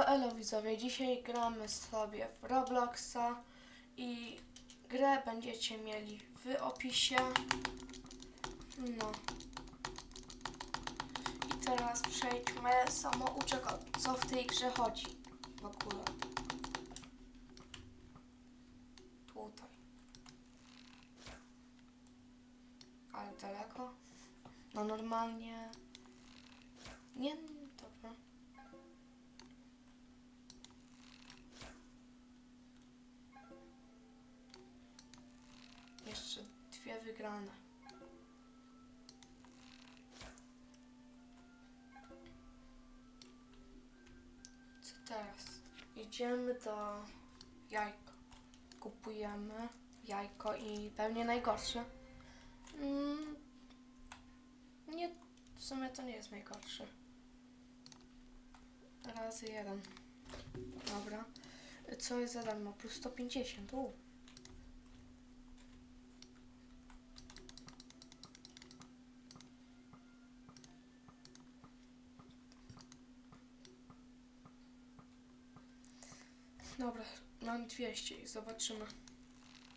Elo, elo widzowie, dzisiaj gramy sobie w Robloxa i grę będziecie mieli w opisie. No. I teraz przejdźmy samouczek, o co w tej grze chodzi w ogóle. Tutaj. Ale daleko? No normalnie... Nie, dwie wygrane. Co teraz? Idziemy do jajka. Kupujemy jajko i pewnie najgorsze. Mm, nie, w sumie to nie jest najgorsze. Razy jeden. Dobra. Co jest za darmo? Plus 150. U. Dobra, mam 200 i zobaczymy,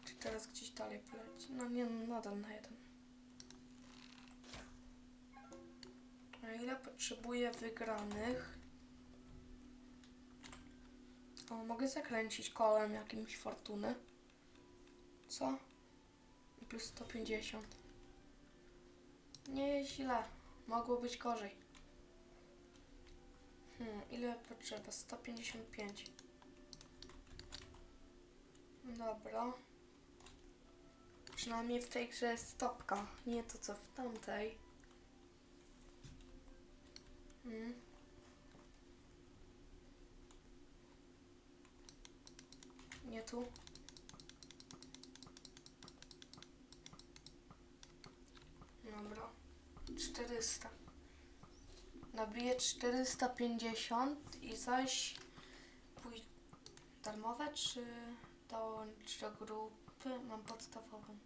czy teraz gdzieś dalej poleci. No nie, nadal na jeden. A ile potrzebuję wygranych? O, mogę zakręcić kołem jakimś fortuny. Co? Plus 150. Nie jest źle. Mogło być gorzej. Hmm, ile potrzeba? 155. Dobra. Przynajmniej w tej grze jest stopka, nie to co w tamtej. Hmm. Nie tu. Dobra. 400. Nabiję 450 i zaś pój... darmowe czy dołącz do grupy? Mam podstawową.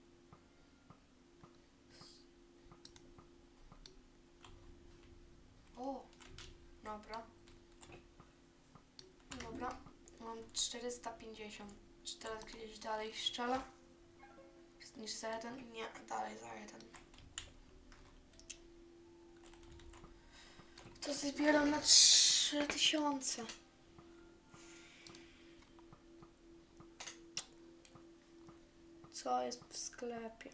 O, dobra. Dobra, mam 450. Czy teraz gdzieś dalej strzela? Niż za jeden? Nie, dalej za jeden. To zbieram na 3000. Co jest w sklepie?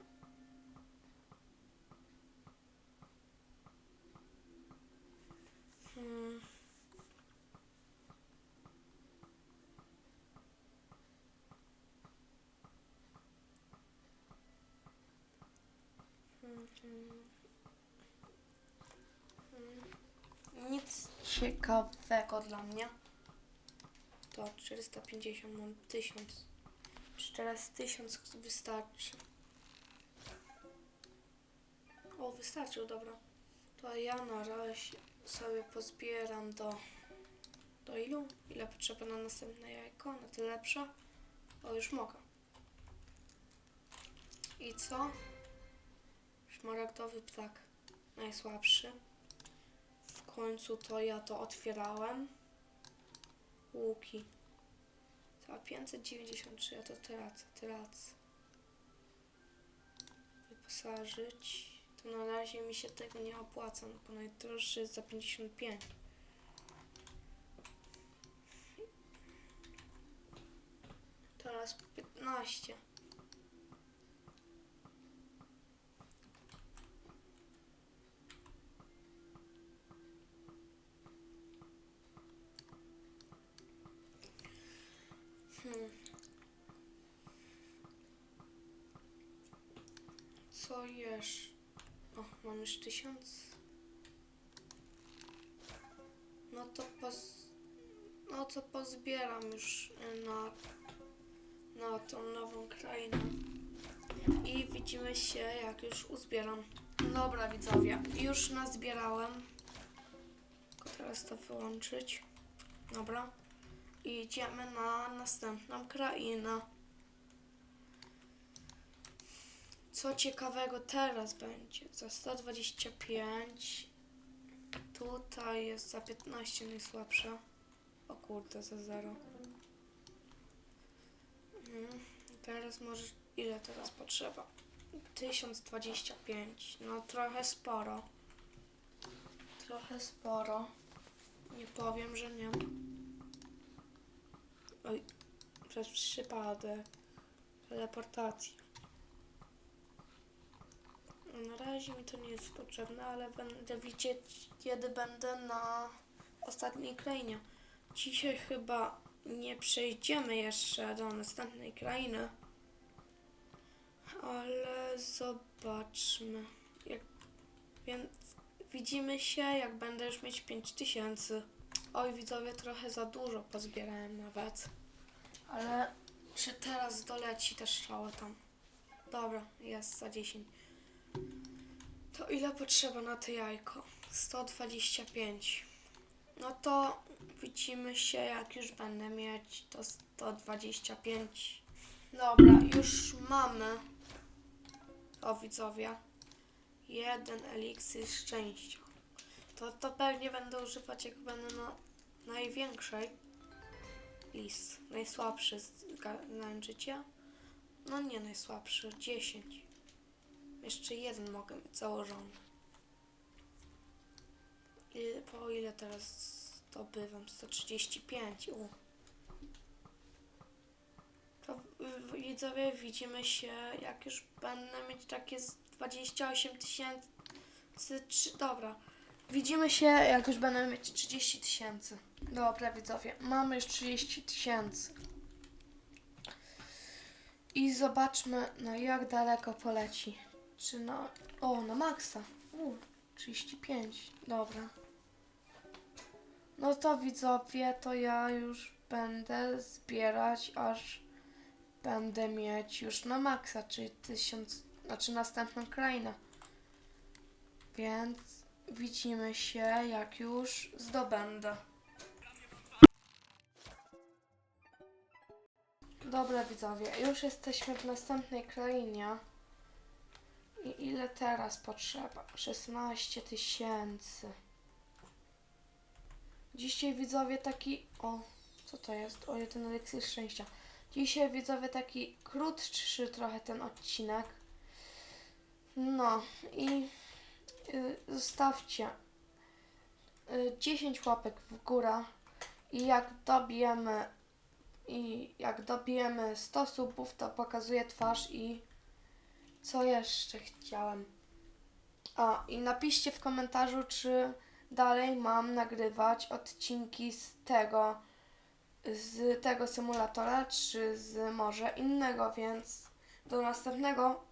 Hmm. Mhm. Mm. Nic ciekawego dla mnie. To 450, mam 1000. Czy teraz 1000 wystarczy? O, wystarczył, dobra. To ja na razie sobie pozbieram do... Do ilu? Ile potrzeba na następne jajko? Na tyle lepsze? O, już mogę. I co? Szmaragdowy ptak. Najsłabszy. W końcu to ja to otwierałem. Łuki. Za 593, ja to tracę, tracę. Wyposażyć. To na razie mi się tego nie opłaca, no bo najdroższy jest za 55. Teraz po 15. Hmm. Co jesz? O, mam już tysiąc. No to poz... No to pozbieram już y, na, na tą nową krainę. I widzimy się, jak już uzbieram. Dobra, widzowie, już nazbierałem. Tylko teraz to wyłączyć. Dobra. I idziemy na następną krainę. Co ciekawego teraz będzie? Za 125. Tutaj jest za 15 najsłabsza. O kurde, za zero. Mhm. Teraz możesz... Ile teraz potrzeba? 1025. No trochę sporo. Trochę sporo. Nie powiem, że nie. Oj, przez przypadek. Teleportacji. Na razie mi to nie jest potrzebne, ale będę widzieć, kiedy będę na ostatniej krainie. Dzisiaj chyba nie przejdziemy jeszcze do następnej krainy. Ale zobaczmy. Jak, więc widzimy się, jak będę już mieć 5000. Oj, widzowie, trochę za dużo pozbierałem nawet. Ale czy teraz doleci te strzały tam? Dobra, jest za 10. To ile potrzeba na to jajko? 125. No to widzimy się, jak już będę mieć to 125. Dobra, już mamy. O widzowie. Jeden eliksir szczęścia. To, to pewnie będę używać, jak będę na największej. Lis. Najsłabszy z znajdziecie? No nie najsłabszy, 10. Jeszcze jeden mogę mieć założony. Po ile teraz zdobywam? 135. U. To widzowie widzimy się, jak już będę mieć takie z 28 tysięcy. Dobra. Widzimy się, jak już będę mieć 30 tysięcy. Dobra, widzowie, mamy już 30 tysięcy. I zobaczmy, no jak daleko poleci. Czy na... O, na maksa. U, 35. Dobra. No to widzowie, to ja już będę zbierać, aż będę mieć już na maksa, czyli tysiąc, znaczy następną krainę. Więc widzimy się, jak już zdobędę. Dobra widzowie, już jesteśmy w następnej krainie. I ile teraz potrzeba? 16 tysięcy. Dzisiaj widzowie taki. O, co to jest? O, jeden eliksir szczęścia. Dzisiaj widzowie taki krótszy trochę ten odcinek. No i y, zostawcie y, 10 łapek w górę i jak dobijemy i jak dobijemy 100 subów, to pokazuję twarz i co jeszcze chciałem. A i napiszcie w komentarzu, czy dalej mam nagrywać odcinki z tego z tego symulatora, czy z może innego, więc do następnego